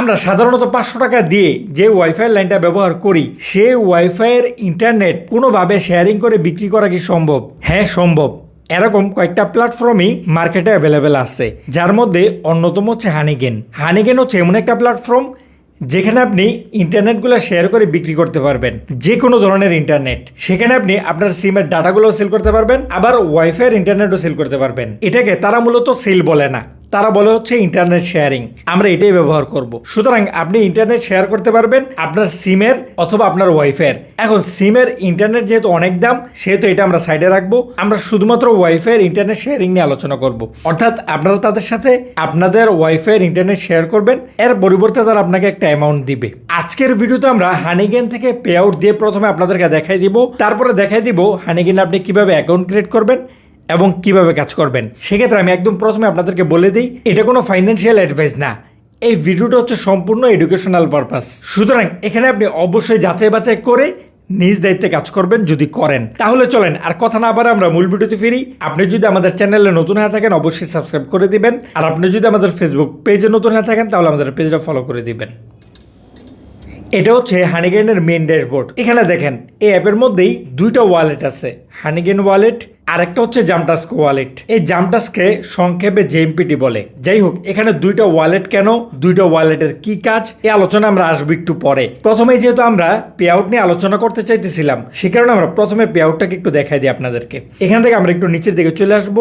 আমরা সাধারণত পাঁচশো টাকা দিয়ে যে ওয়াইফাই লাইনটা ব্যবহার করি, সে ওয়াইফাইয়ের ইন্টারনেট কোনোভাবে শেয়ারিং করে বিক্রি করা কি সম্ভব? হ্যাঁ সম্ভব। এরকম কয়েকটা প্ল্যাটফর্মই মার্কেটে অ্যাভেলেবেল আছে, যার মধ্যে অন্যতম হচ্ছে হানিগেন হানিগেন হচ্ছে এমন একটা প্ল্যাটফর্ম যেখানে আপনি ইন্টারনেটগুলো শেয়ার করে বিক্রি করতে পারবেন যে কোনো ধরনের ইন্টারনেট সেখানে আপনি আপনার সিমের ডাটাগুলো সেল করতে পারবেন, আবার ওয়াইফাইয়ের ইন্টারনেটও সেল করতে পারবেন। এটাকে তারা মূলত সেল বলে না। তারা বলে হচ্ছে ইন্টারনেট শেয়ারিং আমরা এটাই ব্যবহার করব। সুতরাং আপনি ইন্টারনেট শেয়ার করতে পারবেন আপনার সিমের অথবা আপনার ওয়াইফাইয়ের এখন সিমের ইন্টারনেট যেহেতু অনেক দাম, সেহেতু এটা আমরা সাইডে রাখব। আমরা শুধুমাত্র ওয়াইফাইয়ের ইন্টারনেট শেয়ারিং নিয়ে আলোচনা করব। অর্থাৎ আপনারা তাদের সাথে আপনাদের ওয়াইফাইয়ের ইন্টারনেট শেয়ার করবেন, এর পরিবর্তে তারা আপনাকে একটা অ্যামাউন্ট দিবে। আজকের ভিডিওতে আমরা হানিগেন থেকে পে আউট দিয়ে প্রথমে আপনাদেরকে দেখাই দিব। তারপরে দেখাই দিব হানিগেন আপনি কীভাবে অ্যাকাউন্ট ক্রিয়েট করবেন এবং কীভাবে কাজ করবেন, সেক্ষেত্রে আমি একদম প্রথমে আপনাদেরকে বলে দিই, এটা কোনো ফাইন্যান্সিয়াল অ্যাডভাইস না। এই ভিডিওটা হচ্ছে সম্পূর্ণ এডুকেশনাল পারপাস সুতরাং এখানে আপনি অবশ্যই যাচাই বাছাই করে নিজ দায়িত্বে কাজ করবেন যদি করেন। তাহলে চলেন, আর কথা না আবার আমরা মূল ভিডিওতে ফিরি। আপনি যদি আমাদের চ্যানেলে নতুন হয়ে থাকেন, অবশ্যই সাবস্ক্রাইব করে দিবেন। আর আপনি যদি আমাদের ফেসবুক পেজে নতুন হয়ে থাকেন, তাহলে আমাদের পেজটা ফলো করে দিবেন। এটা হচ্ছে হানিগেনের মেন ড্যাশবোর্ড এখানে দেখেন, এই অ্যাপের মধ্যেই দুইটা ওয়ালেট আছে। হানিগেন ওয়ালেট আরেকটা হচ্ছে জামটাস্ক ওয়ালেট এই জামটাস্ককে সংক্ষেপে জেএমপিটি বলে। যাই হোক এখানে দুইটা ওয়ালেট কেন, দুইটা ওয়ালেটের কি কাজ এই আলোচনা আমরা আসব একটু পরে। প্রথমে যেহেতু আমরা পে আউট নিয়ে আলোচনা করতে চাইতেছিলাম, সে কারণে আমরা প্রথমে পে আউটটাকে একটু দেখাই দিই আপনাদেরকে। এখান থেকে আমরা একটু নিচের দিকে চলে আসব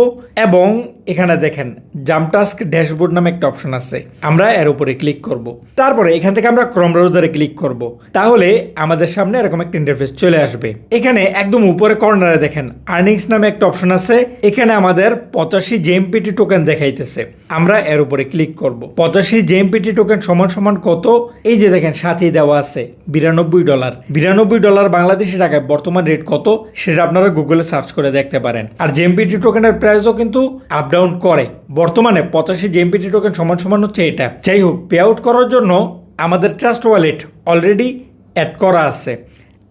এবং এখানে দেখেন জামটাস্ক ড্যাশবোর্ড নামে একটা অপশন আছে। আমরা এর উপরে ক্লিক করব। তারপরে এখান থেকে আমরা ক্রম ব্রাউজারে ক্লিক করব। তাহলে আমাদের সামনে এরকম একটা ইন্টারফেস চলে আসবে। এখানে একদম উপরে কর্নারে দেখেন আর্নিংস নামে একটা অপশন আছে। এখানে আমাদের পঁচাশি জেএমপিটি টোকেন দেখাইতেছে। আমরা এর উপরে ক্লিক করব। পঁচাশি জেএমপিটি টোকেন সমান সমান কত? এই যে দেখেন, সাথেই দেওয়া আছে, বিরানব্বই ডলার বিরানব্বই ডলার বাংলাদেশি টাকায় বর্তমান রেট কত? সেটা আপনারা গুগলে সার্চ করে দেখতে পারেন। আর জেএমপিটি টোকেনের প্রাইসও কিন্তু আপ ডাউন করে। বর্তমানে পঁচাশি জেএমপিটি টোকেন সমান সমান হচ্ছে এটা। যাই হোক পে আউট করার জন্য আমাদের ট্রাস্ট ওয়ালেট অলরেডি অ্যাড করা আছে।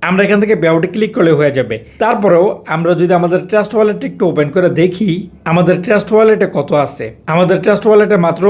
আমরা এখান থেকে বেআউটে ক্লিক করলে হয়ে যাবে। তারপরেও আমরা যদি আমাদের ট্রাস্ট ওয়ালেটটা একটু ওপেন করে দেখি, আমাদের ট্রাস্ট ওয়ালেটে কত আছে? আমাদের ট্রাস্ট ওয়ালেটে মাত্র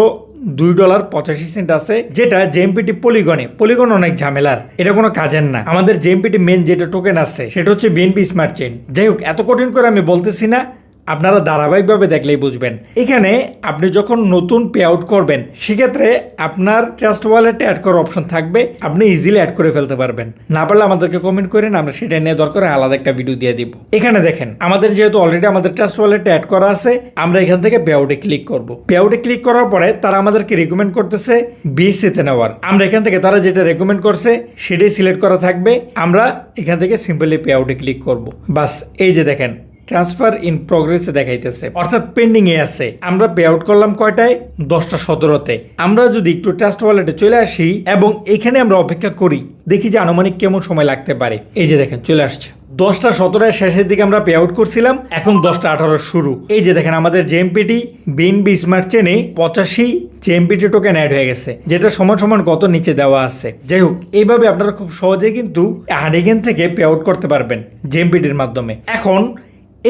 দুই ডলার পঁচাশি সেন্ট আছে, যেটা জেএমপিটি পলিগনে পলিগন অনেক ঝামেলার, এটা কোনো কাজের না। আমাদের জেএমপিটি মেন যেটা টোকেন আছে, সেটা হচ্ছে বিএনপি স্মার্ট চেন যাই হোক, এত কঠিন করে আমি বলতেছি না আপনারা ধারাবাহিকভাবে দেখলেই বুঝবেন। এখানে আপনি যখন নতুন পে আউট করবেন, সেক্ষেত্রে আপনার ট্রাস্ট ওয়ালেটে অ্যাড করার অপশন থাকবে, আপনি ইজিলি অ্যাড করে ফেলতে পারবেন। না পারলে আমাদেরকে কমেন্ট করেন, আমরা সেটা নিয়ে দরকার আলাদা একটা ভিডিও দিয়ে দিব। এখানে দেখেন, আমাদের যেহেতু অলরেডি আমাদের ট্রাস্ট ওয়ালেটে অ্যাড করা আছে, আমরা এখান থেকে পে আউটে ক্লিক করব। পে আউটে ক্লিক করার পরে তারা আমাদেরকে রেকমেন্ড করতেছে বিএসসিতে নেওয়ার। আমরা এখান থেকে তারা যেটা রেকমেন্ড করছে, সেটাই সিলেক্ট করা থাকবে। আমরা এখান থেকে সিম্পলি পে আউটে ক্লিক করব। বাস, এই যে দেখেন ট্রান্সফার ইন প্রোগ্রেসে দেখাইতেছে। অর্থাৎ পেন্ডিং এ আছে। আমরা পে আউট করলাম কয়টায়? দশটা সতেরোতে। আমরা যদি একটু ট্রাস্ট ওয়ালেটে চলে আসি এবং এখানে আমরা অপেক্ষা করি, দেখি যে আনুমানিক কেমন সময় লাগতে পারে। এই যে দেখেন, চলে আসছে। দশটা সতেরোয় শেষের দিকে আমরা পে আউট করছিলাম, এখন দশটা আঠারো শুরু। এই যে দেখেন, আমাদের জেএমপিটি বিএনবি স্মার্ট চেনে পঁচাশি জেএমপিটি টোকেন অ্যাড হয়ে গেছে, যেটা সমান সমান কত নিচে দেওয়া আছে। যাই হোক, এইভাবে আপনারা খুব সহজে কিন্তু হারিগেন থেকে পে আউট করতে পারবেন জেএমপিটির মাধ্যমে। এখন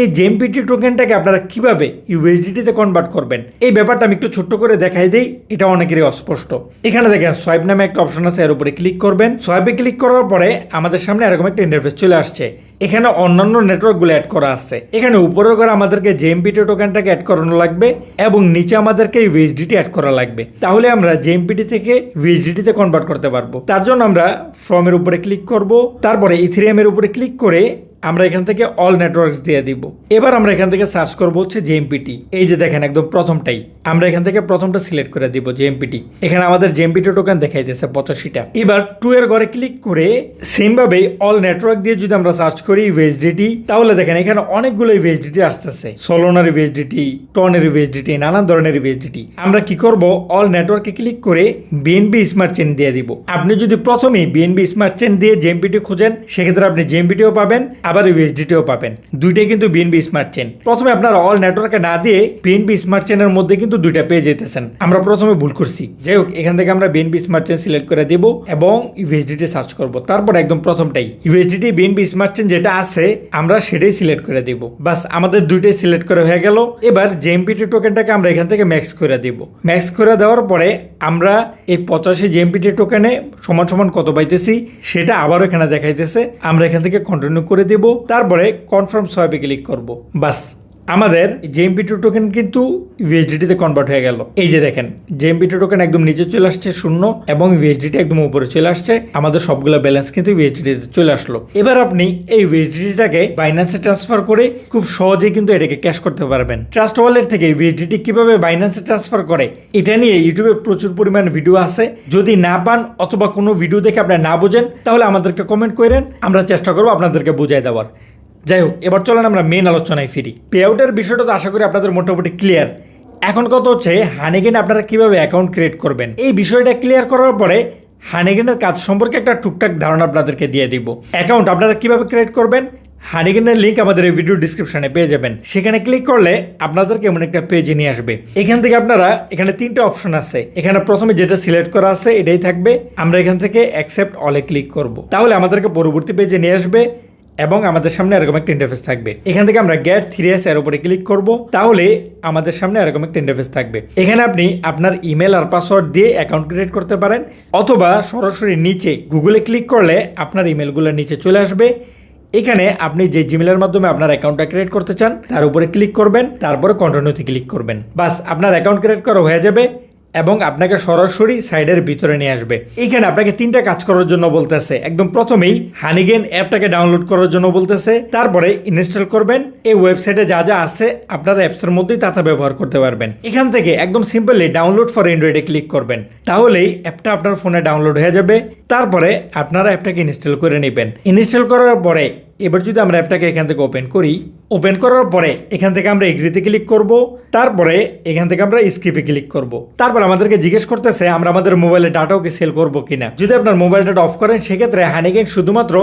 এই জেএমপিটি টোকেনটাকে আপনারা কীভাবে ইউএসডিটিতে কনভার্ট করবেন? এই ব্যাপারটা আমি একটু ছোট্ট করে দেখাই দিই, এটা অনেকেরই অস্পষ্ট। এখানে দেখেন সোয়াইপ নামে একটা অপশন আছে, এর উপরে ক্লিক করবেন। সোয়াইপে ক্লিক করার পরে আমাদের সামনে এরকম একটা ইন্টারফেস চলে আসছে। এখানে অন্যান্য নেটওয়ার্কগুলো অ্যাড করা আছে। এখানে উপরের করে আমাদেরকে জেএমপিটি টোকেনটাকে অ্যাড করানো লাগবে এবং নিচে আমাদেরকে ইউএসডিটি অ্যাড করা লাগবে। তাহলে আমরা জেএমপিটি থেকে ইউএসডিটিতে কনভার্ট করতে পারব। তার জন্য আমরা ফর্মের উপরে ক্লিক করব। তারপরে ইথিরিয়ামের উপরে ক্লিক করে আমরা এখান থেকে অল নেটওয়ার্কস দিয়ে দিব। এবার আমরা এখান থেকে সার্চ করব হচ্ছে জেএমপিটি এই যে দেখেন একদম প্রথমটাই। আমরা এখান থেকে প্রথমটা সিলেক্ট করে দিব জেএমপিটি এখানে আমাদের জেএমপিটি টোকেন দেখাই দিয়েছে পঁচাশিটা। এবার টু এর ঘরে ক্লিক করে সেম ভাবে অল নেটওয়ার্ক দিয়ে যদি আমরা সার্চ করি ইউএসডিটি তাহলে দেখেন এখানে অনেকগুলো ইউএসডিটি আসতেছে। সোলোনার ইউএসডিটি টনের ইউএসডিটি নানান ধরনের ইউএসডিটি আমরা কি করব? অল নেটওয়ার্কে ক্লিক করে বিএনবি স্মার্ট চেন দিয়ে দিব। আপনি যদি প্রথমেই বিএনবি স্মার্ট চেন দিয়ে জেএমপিটি খোঁজেন, সেক্ষেত্রে আপনি জেএমপিটিও পাবেন। আবার ইউএসডিটিও পাবেন। দুইটাই কিন্তু বিএনবি স্মার্ট চেন প্রথমে আপনার অল নেটওয়ার্কে না দিয়ে বিএনবি স্মার্ট চেনের মধ্যে কিন্তু দুইটা পেয়ে যেতেছেন। আমরা প্রথমে ভুল করছি। যাই হোক, এখান থেকে আমরা বিএনবি স্মার্ট চেন সিলেক্ট করে দিব এবং ইউএসডিটি সার্চ করব। তারপর একদম প্রথমটাই ইউএসডিটি বিএনবি স্মার্ট চেন যেটা আছে, আমরা সেটাই সিলেক্ট করে দিব। বাস, আমাদের দুইটাই সিলেক্ট করে হয়ে গেল। এবার জেএমপিটি টোকেনটাকে আমরা এখান থেকে ম্যাক্স করে দিব। ম্যাক্স করে দেওয়ার পরে আমরা এই পঁচাশি জেএমপিটি টোকেনে সমান সমান কত পাইতেছি, সেটা আবারও এখানে দেখাইতেছে। আমরা এখান থেকে কন্টিনিউ করে দেব। তারপরে কনফার্ম সোয়াবে ক্লিক করব। বাস। আমাদের জেএমপি টু টোকেন কিন্তু ইউএসডিটিতে কনভার্ট হয়ে গেল। এই যে দেখেন জেএমপি টু টোকেন একদম নিচে চলে আসছে, শূন্য, এবং ইউএসডিটি একদম উপরে চলে আসছে। আমাদের সবগুলো ব্যালেন্স কিন্তু ইউএসডিটিতে চলে আসলো। এবার আপনি এই ইউএসডিটিটাকে বাইন্যান্সে ট্রান্সফার করে খুব সহজেই কিন্তু এটাকে ক্যাশ করতে পারবেন। ট্রাস্ট ওয়ালেট থেকে ইউএসডিটি কীভাবে বাইন্যান্সে ট্রান্সফার করে, এটা নিয়ে ইউটিউবে প্রচুর পরিমাণ ভিডিও আছে। যদি না পান অথবা কোনো ভিডিও দেখে আপনি না বোঝেন, তাহলে আমাদেরকে কমেন্ট করেন, আমরা চেষ্টা করব আপনাদেরকে বুঝাই দেওয়ার। যাই হোক এবার চলেন আমরা মেন আলোচনায় ফিরি। পে আউটের বিষয়টা তো আশা করি আপনাদের মোটামুটি ক্লিয়ার এখন কত হচ্ছে হানিগেন আপনারা কীভাবে অ্যাকাউন্ট ক্রিয়েট করবেন? এই বিষয়টা ক্লিয়ার করার পরে হানিগেনের কাজ সম্পর্কে একটা টুকটাক ধারণা আপনাদেরকে দিয়ে দিব। অ্যাকাউন্ট আপনারা কীভাবে ক্রিয়েট করবেন? হানিগেনের লিঙ্ক আমাদের এই ভিডিও ডিসক্রিপশনে পেয়ে যাবেন। সেখানে ক্লিক করলে আপনাদেরকে এমন একটা পেজে নিয়ে আসবে। এখান থেকে আপনারা, এখানে তিনটা অপশন আছে। এখানে প্রথমে যেটা সিলেক্ট করা আছে, এটাই থাকবে। আমরা এখান থেকে অ্যাকসেপ্ট অলে ক্লিক করব। তাহলে আমাদেরকে পরবর্তী পেজে নিয়ে আসবে। এবং আমাদের সামনে এরকম একটা ইন্টারফেস থাকবে। এখান থেকে আমরা গ্যাট থ্রি এস এর উপরে ক্লিক করব, তাহলে আমাদের সামনে এরকম একটা ইন্টারফেস থাকবে। এখানে আপনি আপনার ইমেল আর পাসওয়ার্ড দিয়ে অ্যাকাউন্ট ক্রিয়েট করতে পারেন, অথবা সরাসরি নিচে গুগলে ক্লিক করলে আপনার ইমেলগুলো নিচে চলে আসবে। এখানে আপনি যে জিমেলের মাধ্যমে আপনার অ্যাকাউন্টটা ক্রিয়েট করতে চান, তার উপরে ক্লিক করবেন, তারপরে কন্টিনিউতে ক্লিক করবেন। বাস, আপনার অ্যাকাউন্ট ক্রিয়েট করা হয়ে যাবে। এবং আপনাকে সরাসরি সাইডের ভিতরে নিয়ে আসবে। এখানে আপনাকে তিনটা কাজ করার জন্য বলতেছে। একদম প্রথমেই হানিগেন অ্যাপটাকে ডাউনলোড করার জন্য বলতেছে। তারপরে ইনস্টল করবেন। এই ওয়েবসাইটে যা যা আছে আপনার অ্যাপসের মধ্যেই তা তা ব্যবহার করতে পারবেন। এখান থেকে একদম সিম্পলি ডাউনলোড ফর অ্যান্ড্রয়েডে ক্লিক করবেন। তাহলেই অ্যাপটা আপনার ফোনে ডাউনলোড হয়ে যাবে। তারপরে আপনারা অ্যাপটাকে ইনস্টল করে নেবেন। ইনস্টল করার পরে এবার যদি আমরা অ্যাপটাকে এখান থেকে ওপেন করি ওপেন করার পরে এখান থেকে আমরা এগ্রিতে ক্লিক করব, তারপরে এখান থেকে আমরা স্ক্রিপে ক্লিক করব। তারপর আমাদেরকে জিজ্ঞেস করতেছে, আমরা আমাদের মোবাইলে ডাটাওকে সেল করব কিনা? যদি আপনার মোবাইল ডাটা অফ করেন, সেক্ষেত্রে হানিগেন শুধুমাত্র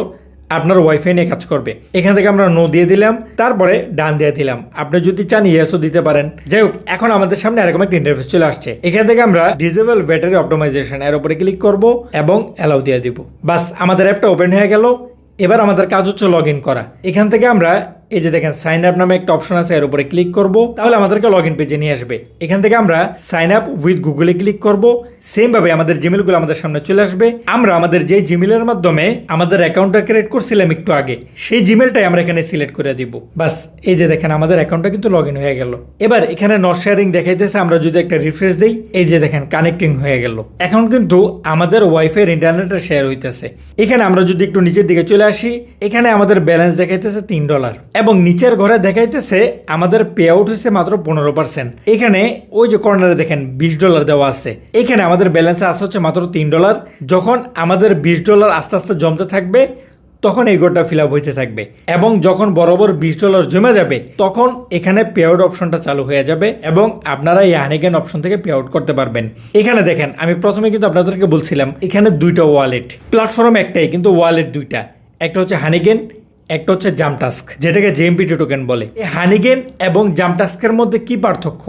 আপনার ওয়াইফাই নিয়ে কাজ করবে। এখান থেকে আমরা নো দিয়ে দিলাম, তারপরে ডান দিয়ে দিলাম। আপনি যদি চান ইয়েসও দিতে পারেন। যাই হোক, এখন আমাদের সামনে এরকম একটা ইন্টারফেস চলে আসছে। এখান থেকে আমরা ডিজেবল ব্যাটারি অপটোমাইজেশন এর উপরে ক্লিক করব এবং অ্যালাউ দিয়ে দিব। বাস, আমাদের অ্যাপটা ওপেন হয়ে গেল। এবার আমাদের কাজ হচ্ছে লগ ইন করা। এখান থেকে আমরা এই যে দেখেন সাইন আপ নামে একটা অপশন আছে, এর উপরে ক্লিক করব। তাহলে আমাদেরকে লগ ইন পেজে নিয়ে আসবে। এখান থেকে আমরা সাইন আপ উইথ গুগলে ক্লিক করব। সেম ভাবে আমাদের জিমেলগুলো আমাদের সামনে চলে আসবে। আমরা আমাদের যে জিমেলের মাধ্যমে আমাদের অ্যাকাউন্টটা ক্রিয়েট করছিলাম একটু আগে, সেই জিমেলটাই আমরা এখানে সিলেক্ট করে দিব। বাস, এই যে দেখেন, আমাদের অ্যাকাউন্টটা কিন্তু লগ ইন হয়ে গেল। এবার এখানে নট শেয়ারিং দেখাইতেছে, আমরা যদি একটা রিফ্রেশ দিই, এই যে দেখেন কানেক্টিং হয়ে গেল। এখন কিন্তু আমাদের ওয়াইফাই ইন্টারনেটে শেয়ার হইতেছে। এখানে আমরা যদি একটু নিচের দিকে চলে আসি, এখানে আমাদের ব্যালেন্স দেখাইতেছে তিন ডলার এবং নিচের ঘরে দেখাইতেছে, আমাদের পে আউট হয়েছে মাত্র পনেরো পার্সেন্ট এখানে ওই যে কর্নারে দেখেন, বিশ ডলার দেওয়া আছে। এখানে আমাদের ব্যালেন্সে আসা হচ্ছে মাত্র তিন ডলার যখন আমাদের বিশ ডলার আস্তে আস্তে জমতে থাকবে, তখন এই গোটা ফিল আপ হইতে থাকবে। এবং যখন বরাবর বিশ ডলার জমে যাবে, তখন এখানে পে আউট অপশনটা চালু হয়ে যাবে এবং আপনারা এই হানিগেন অপশন থেকে পে আউট করতে পারবেন। এখানে দেখেন, আমি প্রথমে কিন্তু আপনাদেরকে বলছিলাম, এখানে দুইটা ওয়ালেট প্ল্যাটফর্ম একটাই, কিন্তু ওয়ালেট দুইটা। একটা হচ্ছে হানিগেন একটা হচ্ছে জামটাস্ক যেটাকে জেএমপিটি টোকেন বলে। এই হানিগেন এবং জামটাস্কের মধ্যে কি পার্থক্য?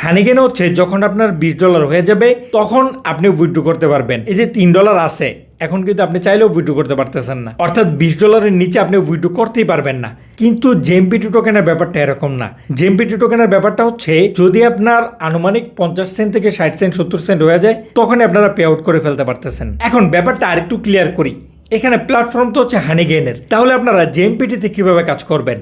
হানিগেন হচ্ছে যখন আপনার বিশ ডলার হয়ে যাবে, তখন আপনি উইথড্র করতে পারবেন। এই যে তিন ডলার আছে, এখন কিন্তু আপনি চাইলেও উইথড্র করতে পারতেছেন না। অর্থাৎ বিশ ডলারের নিচে আপনি উইথড্র করতেই পারবেন না। কিন্তু জেএমপিটি টোকেনের ব্যাপারটা এরকম না। জেএমপিটি টোকেনের ব্যাপারটা হচ্ছে, যদি আপনার আনুমানিক পঞ্চাশ সেন্ট থেকে ষাট সেন্ট সত্তর সেন্ট হয়ে যায়, তখনই আপনারা পে আউট করে ফেলতে পারতেছেন। এখন ব্যাপারটা আরেকটু ক্লিয়ার করি। এখানে প্ল্যাটফর্ম তো হচ্ছে হানিগেনের তাহলে আপনারা জেএমপিটিতে কীভাবে কাজ করবেন?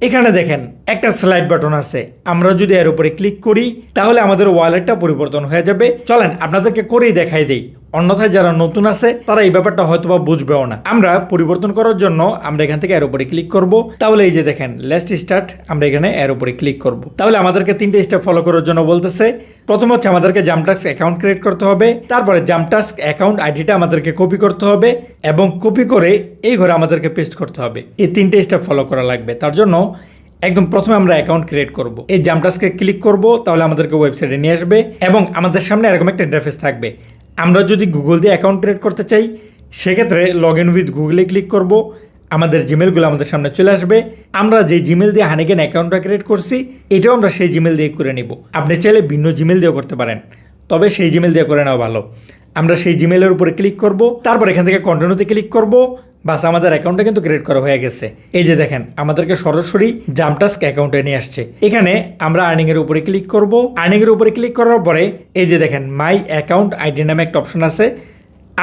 এখানে দেখেন, একটা স্লাইড বাটন আছে। আমরা যদি এর উপরে ক্লিক করি, তাহলে আমাদের ওয়ালেটটা পরিবর্তন হয়ে যাবে। চলেন, আপনাদেরকে করেই দেখাই দেই। অন্যথায় যারা নতুন আছে, তারা এই ব্যাপারটা হয়তো বা বুঝবেও না। আমরা পরিবর্তন করার জন্য আমরা এখান থেকে এর উপরে ক্লিক করব। তাহলে এই যে দেখেন লেস্ট স্টার্ট আমরা এখানে এর উপরে ক্লিক করব। তাহলে আমাদেরকে তিনটে স্টেপ ফলো করার জন্য বলতেছে। প্রথম হচ্ছে আমাদেরকে জামটাস্ক অ্যাকাউন্ট ক্রিয়েট করতে হবে। তারপরে জামটাস্ক অ্যাকাউন্ট আইডিটা আমাদেরকে কপি করতে হবে এবং কপি করে এই ঘরে আমাদেরকে পেস্ট করতে হবে। এই তিনটে স্টেপ ফলো করা লাগবে। তার জন্য একদম প্রথমে আমরা অ্যাকাউন্ট ক্রিয়েট করব। এই জামটাস্কে ক্লিক করব, তাহলে আমাদেরকে ওয়েবসাইটে নিয়ে আসবে এবং আমাদের সামনে এরকম একটা ইন্টারফেস থাকবে। আমরা যদি গুগল দিয়ে অ্যাকাউন্ট ক্রিয়েট করতে চাই, সেক্ষেত্রে লগ ইন উইথ গুগলে ক্লিক করব। আমাদের জিমেলগুলো আমাদের সামনে চলে আসবে। আমরা যে জিমেল দিয়ে হানিকেন অ্যাকাউন্টটা ক্রিয়েট করছি, এটাও আমরা সেই জিমেল দিয়ে করে নিব। আপনি চাইলে ভিন্ন জিমেল দিয়েও করতে পারেন, তবে সেই জিমেল দিয়ে করে নেওয়া ভালো। আমরা সেই জিমেলের উপরে ক্লিক করব, তারপর এখান থেকে কন্টিনিউতে ক্লিক করব। বাস, আমাদের অ্যাকাউন্টটা কিন্তু ক্রিয়েট করা হয়ে গেছে। এই যে দেখেন, আমাদেরকে সরাসরি জামটাস্ক অ্যাকাউন্টে নিয়ে আসছে। এখানে আমরা আর্নিং এর উপরে ক্লিক করব। আর্নিং এর উপরে ক্লিক করার পরে এই যে দেখেন মাই অ্যাকাউন্ট আইডি নামে একটা অপশন আছে।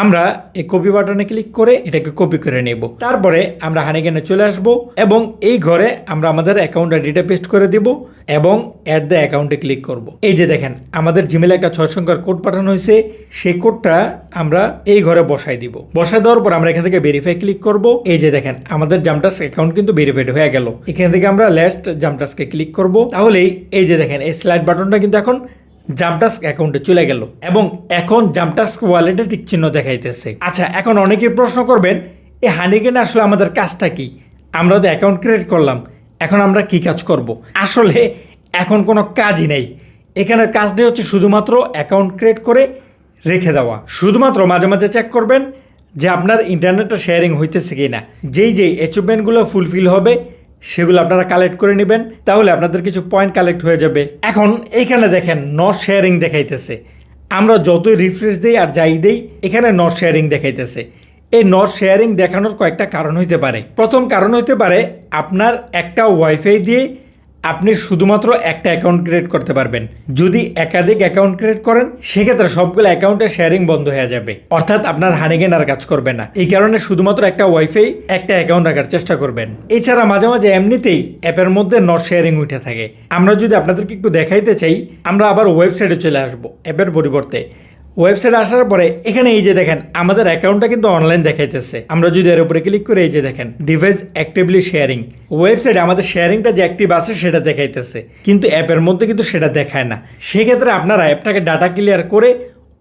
আমরা এই কপি বাটনে ক্লিক করে এটাকে কপি করে নেব। তারপরে আমরা হানিগেনে চলে আসব এবং এই ঘরে আমরা আমাদের অ্যাকাউন্ট আইডিটা পেস্ট করে দিব এবং অ্যাট দ্য অ্যাকাউন্টে ক্লিক করব। এই যে দেখেন, আমাদের জিমেলে একটা ছয় সংখ্যার কোড পাঠানো হয়েছে। সেই কোডটা আমরা এই ঘরে বসাই দিব। বসাই দেওয়ার পর আমরা এখান থেকে ভেরিফাই ক্লিক করব। এই যে দেখেন, আমাদের জামটাস অ্যাকাউন্ট কিন্তু ভেরিফাইড হয়ে গেল। এখান থেকে আমরা লাস্ট জামটাসকে ক্লিক করব। তাহলেই এই যে দেখেন, এই স্লাইড বাটনটা কিন্তু এখন জামটাস্ক অ্যাকাউন্টে চলে গেল এবং এখন জামটাস্ক ওয়ালেটে টিক চিহ্ন দেখাইতেছে। আচ্ছা এখন অনেকেই প্রশ্ন করবেন এই হানিগেন আসলে আমাদের কাজটা কি? আমরা তো অ্যাকাউন্ট ক্রিয়েট করলাম, এখন আমরা কি কাজ করব? আসলে এখন কোনো কাজই নেই। এখানের কাজটি হচ্ছে শুধুমাত্র অ্যাকাউন্ট ক্রিয়েট করে রেখে দেওয়া। শুধুমাত্র মাঝে মাঝে চেক করবেন যে আপনার ইন্টারনেটটা শেয়ারিং হইতেছে কি না যেই যেই অ্যাচিভমেন্টগুলো ফুলফিল হবে সেগুলো আপনারা কালেক্ট করে নেবেন, তাহলে আপনাদের কিছু পয়েন্ট কালেক্ট হয়ে যাবে। এখন এইখানে দেখেন নট শেয়ারিং দেখাইতেছে। আমরা যতই রিফ্রেশ দিই আর যাই দিই, এখানে নট শেয়ারিং দেখাইতেছে। এই নট শেয়ারিং দেখানোর কয়েকটা কারণ হইতে পারে। প্রথম কারণ হইতে পারে, আপনার একটা ওয়াইফাই দিয়ে আপনি শুধুমাত্র একটা অ্যাকাউন্ট ক্রিয়েট করতে পারবেন। যদি একাধিক অ্যাকাউন্ট ক্রিয়েট করেন, সেক্ষেত্রে সবগুলো অ্যাকাউন্টে শেয়ারিং বন্ধ হয়ে যাবে। অর্থাৎ আপনার হানিগেন আর কাজ করবে না। এই কারণে শুধুমাত্র একটা ওয়াইফাই একটা অ্যাকাউন্ট রাখার চেষ্টা করবেন। এছাড়া মাঝে মাঝে এমনিতেই অ্যাপের মধ্যে নট শেয়ারিং উঠে থাকে। আমরা যদি আপনাদেরকে একটু দেখাইতে চাই, আমরা আবার ওয়েবসাইটে চলে আসব, অ্যাপের পরিবর্তে। ওয়েবসাইটে আসার পরে এখানে এই যে দেখেন, আমাদের অ্যাকাউন্টটা কিন্তু অনলাইন দেখাইতেছে। আমরা যদি এর উপরে ক্লিক করে এই যে দেখেন ডিভাইস অ্যাক্টিভলি শেয়ারিং ওয়েবসাইটে আমাদের শেয়ারিংটা যে অ্যাক্টিভ আছে সেটা দেখাইতেছে। কিন্তু অ্যাপের মধ্যে কিন্তু সেটা দেখায় না। সেক্ষেত্রে আপনারা অ্যাপটাকে ডাটা ক্লিয়ার করে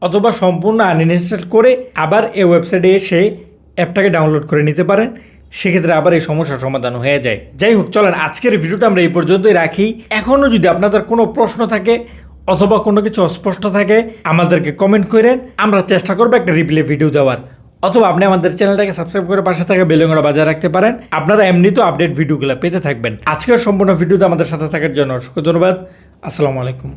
অথবা সম্পূর্ণ আনইনস্টল করে আবার এই ওয়েবসাইটে এসে অ্যাপটাকে ডাউনলোড করে নিতে পারেন। সেক্ষেত্রে আবার এই সমস্যার সমাধান হয়ে যায়। যাই হোক, চলেন, আজকের ভিডিওটা আমরা এই পর্যন্তই রাখি। এখনও যদি আপনাদের কোনো প্রশ্ন থাকে অথবা কোনো কিছু অস্পষ্ট থাকে, আমাদেরকে কমেন্ট করেন, আমরা চেষ্টা করব একটা রিপ্লে ভিডিও দেওয়ার। অথবা আপনি আমাদের চ্যানেলটাকে সাবস্ক্রাইব করে পাশে থাকা বেলুঙ্গা বাজায় রাখতে পারেন, আপনারা এমনিতেও আপডেট ভিডিওগুলো পেতে থাকবেন। আজকের সম্পূর্ণ ভিডিওতে আমাদের সাথে থাকার জন্য অসংখ্য ধন্যবাদ। আসসালামু আলাইকুম।